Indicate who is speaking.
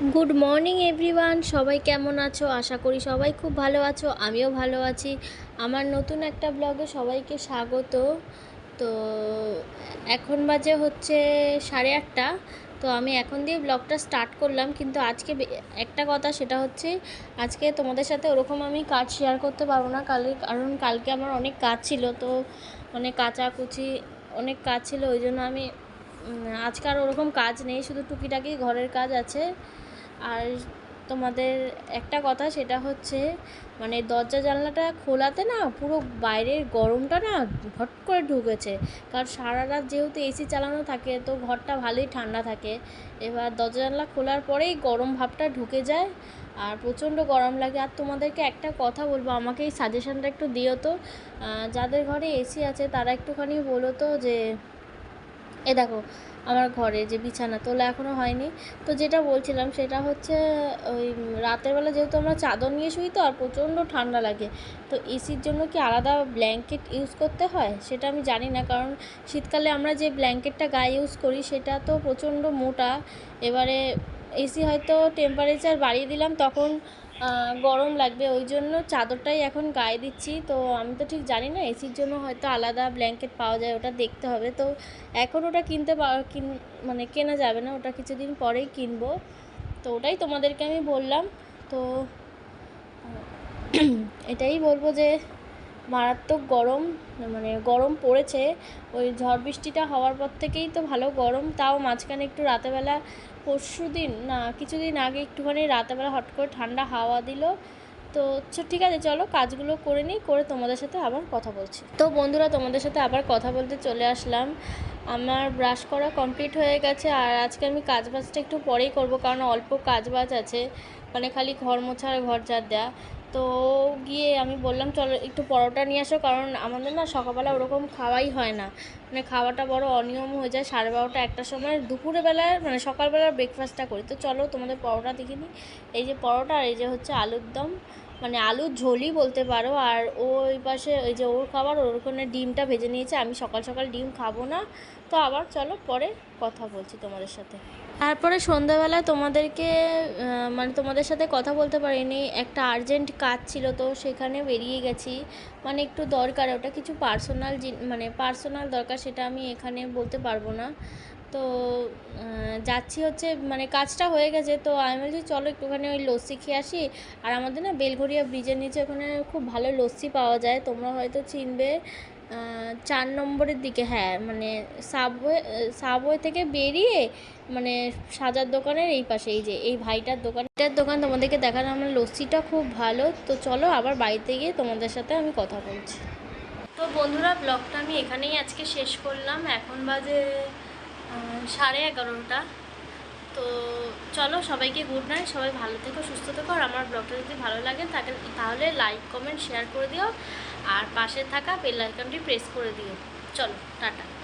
Speaker 1: Good morning everyone সবাই কেমন আছো? আশা করি সবাই খুব ভালো আছো। আমিও ভালো আছি। আমার নতুন একটা ব্লগে সবাইকে স্বাগত। তো, এখন বাজে হচ্ছে সাড়ে আটটা। তো আমি এখন দিয়ে ব্লগটা স্টার্ট করলাম। কিন্তু আজকে একটা কথা সেটা হচ্ছে, আজকে তোমাদের সাথে ওরকম আমি কাজ শেয়ার করতে পারব না। কালকে, কারণ কালকে আমার অনেক কাজ ছিল। তো অনেক কাচাকুচি, অনেক কাজ ছিল। ওই জন্য আমি আজকে আর ওরকম কাজ নেই। শুধু টুকিটাকি ঘরের কাজ আছে। আর তোমাদের একটা কথা, সেটা হচ্ছে মানে দরজা জানলাটা খোলাতে না পুরো বাইরের গরমটা না হট করে ঢুকেছে। কারণ সারা রাত যেহেতু এসি চালানো থাকে, তো ঘরটা ভালোই ঠান্ডা থাকে। এবার দরজা জানলা খোলার পরেই গরম ভাবটা ঢুকে যায় আর প্রচণ্ড গরম লাগে। আর তোমাদেরকে একটা কথা বলব, আমাকে এই সাজেশনটা একটু দিও তো। যাদের ঘরে এসি আছে, তারা একটুখানি বলো তো যে, এ দেখো আমার ঘরে যে বিছানা তোলা এখনও হয়নি। তো যেটা বলছিলাম সেটা হচ্ছে, ওই রাতের বেলা যেহেতু আমরা চাদর নিয়ে শুই তো, আর প্রচণ্ড ঠান্ডা লাগে, তো এসির জন্য কি আলাদা ব্ল্যাঙ্কেট ইউজ করতে হয়? সেটা আমি জানি না, কারণ শীতকালে আমরা যে ব্ল্যাঙ্কেটটা গায়ে ইউজ করি, সেটা তো প্রচণ্ড মোটা। এবারে এসি হয়তো টেম্পারেচার বাড়িয়ে দিলাম, তখন গরম লাগবে। ওই জন্য চাদরটাই এখন গায়ে দিচ্ছি। তো আমি তো ঠিক জানি না, এসির জন্য হয়তো আলাদা ব্ল্যাঙ্কেট পাওয়া যায়, ওটা দেখতে হবে। তো এখন ওটা কিনতে কিন মানে কেনা যাবে না, ওটা কিছুদিন পরেই কিনবো। তো ওটাই তোমাদেরকে আমি বললাম। তো, এটাই বলব যে মারাত্মক গরম মানে গরম পড়েছে। ওই ঝড় বৃষ্টিটা হওয়ার পর থেকেই তো ভালো গরম, তাও মাঝখানে একটু রাতেবেলা পরশু দিন, না, কিছুদিন আগে একটুখানি রাতেবেলা হট করে ঠান্ডা হাওয়া দিল। তো ঠিক আছে, চলো কাজগুলো করে নিই, করে তোমাদের সাথে আবার কথা বলছি। তো বন্ধুরা, তোমাদের সাথে আবার কথা বলতে চলে আসলাম। আমার ব্রাশ করা কমপ্লিট হয়ে গেছে, আর আজকে আমি কাজ বাজটা একটু পরেই করব, কারণ অল্প কাজ বাজ আছে। মানে খালি ঘর মোছা আর ঘর ঝাড় দেওয়া তো গিয়ে আমি বললাম, চলো একটু পরোটা নিয়ে আসো। কারণ আমাদের না সকালবেলা ওরকম খাওয়াই হয় না। মানে খাওয়াটা বড় অনিয়ম হয়ে যায়। সাড়ে বারোটা একটার সময় দুপুরে বেলায় মানে সকালবেলা ব্রেকফাস্টটা করি। তো চলো তোমাদের পরোটা দেখে নিই। এই যে পরোটা আর এই যে হচ্ছে আলুর দম মানে আলুর ঝোলই বলতে পারো। আর ওই পাশে ওই যে ওর খাবার, ওর ওখানে ডিমটা ভেজে নিয়েছে। আমি সকাল সকাল ডিম খাব না। তো আবার চলো পরে কথা বলছি তোমাদের সাথে। তারপরে সন্ধ্যাবেলা তোমাদেরকে মানে তোমাদের সাথে কথা বলতে পারিনি। একটা আর্জেন্ট কাজ ছিল তো সেখানে বেরিয়ে গেছি। মানে একটু দরকার, ওটা কিছু পার্সোনাল মানে পার্সোনাল দরকার সেটা আমি এখানে বলতে পারব না। তো যাচ্ছি হচ্ছে মানে কাজটা হয়ে গেছে তো আমি বলছি, চলো একটুখানি ওই লস্যি খেয়ে আসি। আর আমাদের না বেলঘরিয়া ব্রিজের নিচে ওখানে খুব ভালো লস্যি পাওয়া যায়, তোমরা হয়তো চিনবে। চার নম্বরের দিকে হ্যাঁ মানে সাবওয়ে সাবওয়ে থেকে বেরিয়ে মানে সাজার দোকানের এই পাশে, এই যে, এই ভাইটার দোকান। এটার দোকান তোমাদেরকে দেখানো, আমার লস্যিটা খুব ভালো। তো চলো আবার বাড়িতে গিয়ে তোমাদের সাথে আমি কথা বলছি। তো বন্ধুরা ব্লগটা আমি এখানেই আজকে শেষ করলাম। এখন বাজে সাড়ে এগারোটা। তো চলো সবাইকে গুড নাইট সবাই ভালো থেকো, সুস্থ থেকো। আর আমার ব্লগটা যদি ভালো লাগে, তাকে, তাহলে লাইক কমেন্ট শেয়ার করে দিও। আর পাশে থাকা বেল আইকনটি প্রেস করে দিও। চলো টাটা।